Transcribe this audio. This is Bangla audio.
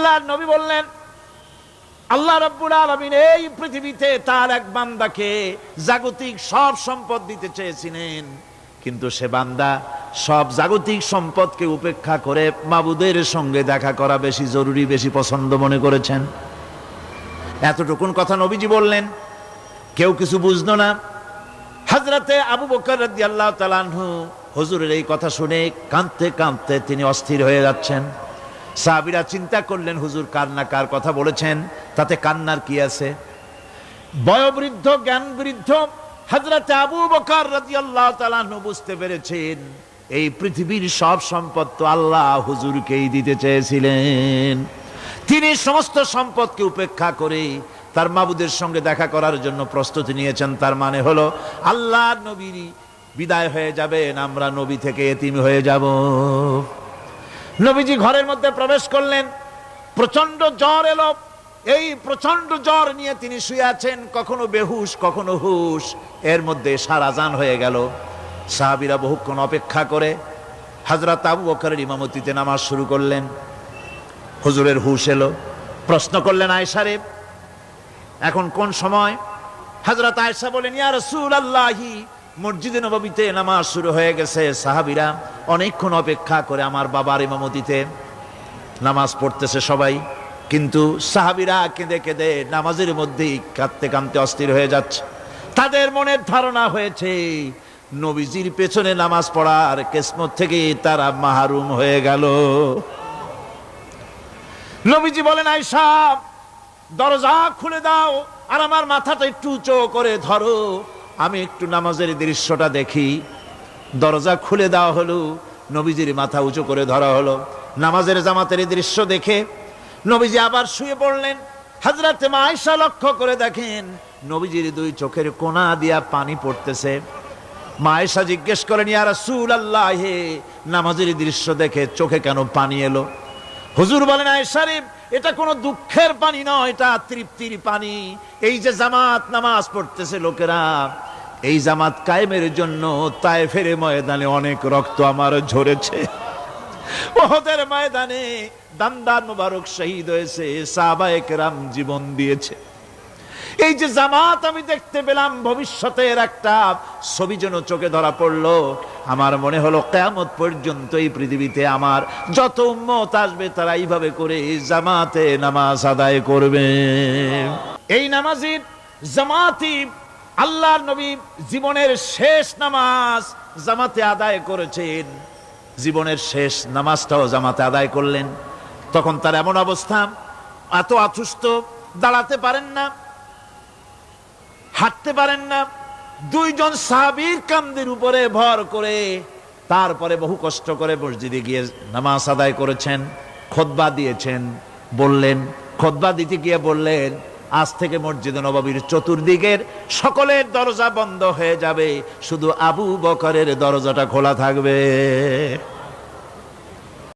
আল্লাহ নবী বললেন, আল্লাহ রব্বুল আলমিন এই পৃথিবীতে তার এক বান্দাকে জাগতিক সব সম্পদ দিতে চেয়েছিলেন। কিন্তু সে বান্দা সব জাগতিক সম্পদকে উপেক্ষা করে মাবুদের সঙ্গে দেখা করা বেশি জরুরি, বেশি পছন্দ মনে করেছেন। এতটুকুন কথা নবীজি বললেন, কেউ কিছু বুঝলো না। হাজরাতে আবু বকর রাদিয়াল্লাহু তাআলা আনহু হুজুরের এই কথা শুনে কাঁদতে কাঁদতে তিনি অস্থির হয়ে যাচ্ছেন। সাহাবীরা চিন্তা করলেন, হুজুর কান্না কার কথা বলেছেন? তাতে কান্নার কি আছে? বয়োবৃদ্ধ জ্ঞান বৃদ্ধ হাজরাতে আবু বকর রাদিয়াল্লাহু আল্লাহ আনহু বুঝতে পেরেছেন, এই পৃথিবীর সব সম্পদ তো আল্লাহ হুজুরকেই দিতে চেয়েছিলেন। তিনি সমস্ত সম্পদকে উপেক্ষা করে তার মাবুদের সঙ্গে দেখা করার জন্য প্রস্তুতি নিয়েছেন। তার মানে হলো, আল্লাহ নবীর বিদায় হয়ে যাবেন, আমরা নবী থেকে এতিম হয়ে যাব। নবীজি ঘরের মধ্যে প্রবেশ করলেন। প্রচণ্ড জ্বর এলো। এই প্রচণ্ড জ্বর নিয়ে তিনি শুয়ে আছেন। কখনো বেহুশ, কখনো হুশ। এর মধ্যে সারাজান হয়ে গেল। সাহাবিরা বহুক্ষণ অপেক্ষা করে। হাজরত আবু বকরের ইমামতিতে নামাজ শুরু করলেন। হুজুরের হুশ এলো। প্রশ্ন করলেন আয়সারে এখন কোন সময়? হজরত আয়সা বলেন ইয়া রসুল আল্লাহি মসজিদে নবীতে নামাজ শুরু হয়ে গেছে। সাহাবিরা অনেকক্ষণ অপেক্ষা করে আমার বাবার ইমামতিতে। নামাজ পড়তেছে সবাই। কিন্তু সাহাবিরা কেঁদে কেঁদে নামাজের মধ্যেই কাঁদতে কাঁদতে অস্থির হয়ে যাচ্ছে। তাদের মনের ধারণা হয়েছে, নবীজির পেছনে নামাজ পড়ার কেসমত থেকে তারা মাহরুম হয়ে গেল। নবীজি বলেন আয়সা দরজা খুলে দাও আর আমার মাথাটা একটু উঁচু করে ধরো। আমি একটু নামাজের দৃশ্যটা দেখি। দরজা খুলে দেওয়া হলো, নবীজির মাথা উঁচু করে ধরা হলো। নামাজের জামাতের দৃশ্য দেখে নবীজি আবার শুয়ে পড়লেন। হাজরাতে মাইশা লক্ষ্য করে দেখেন, নবীজির দুই চোখের কোনা দিয়া পানি পড়তেছে। মায়েশা জিজ্ঞেস করেন, ইয়া রাসূল আল্লাহ নামাজের দৃশ্য দেখে চোখে কেন পানি এলো? হুজুর বলেন আয়সারিফ এটা কোনো দুঃখের পানি নয়, এটা তৃপ্তির পানি। এই যে জামাত নামাজ পড়তেছে লোকেরা এই জামাত কায়েমের জন্য তায়েফের ময়দানে অনেক রক্ত আমার ঝরেছে। ওহদের ময়দানে দান্দার মুবারক শহীদ হয়েছে, সাহাবায়ে রাম জীবন দিয়েছে। এই যে জামাত আমি দেখতে পেলাম, ভবিষ্যতের একটা ছবি যেন চোখে ধরা পড়ল, আমার মনে হলো কেমত পর্যন্ত এই পৃথিবীতে আমার যত উম্মত আসবে তারা এইভাবে করে জামাতে নামাজ আদায় করবে। এই নামাজির জামাতি আল্লাহর নবী জীবনের শেষ নামাজ জামাতে আদায় করেছেন। জীবনের শেষ নামাজটাও জামাতে আদায় করলেন। তখন তার এমন অবস্থা, এত অসুস্থ, দাঁড়াতে পারেন না, হাঁটতে পারেন না, দুইজন সাহাবীর কান্দের উপরে ভর করে তারপরে বহু কষ্ট করে মসজিদে গিয়ে নামাজ আদায় করেছেন, খোদবা দিয়েছেন, বললেন, খোদবা দিতে গিয়ে বললেন আজ থেকে মসজিদে নবাবীর চতুর্দিকের সকলের দরজা বন্ধ হয়ে যাবে। শুধু আবু বকরের দরজাটা খোলা থাকবে।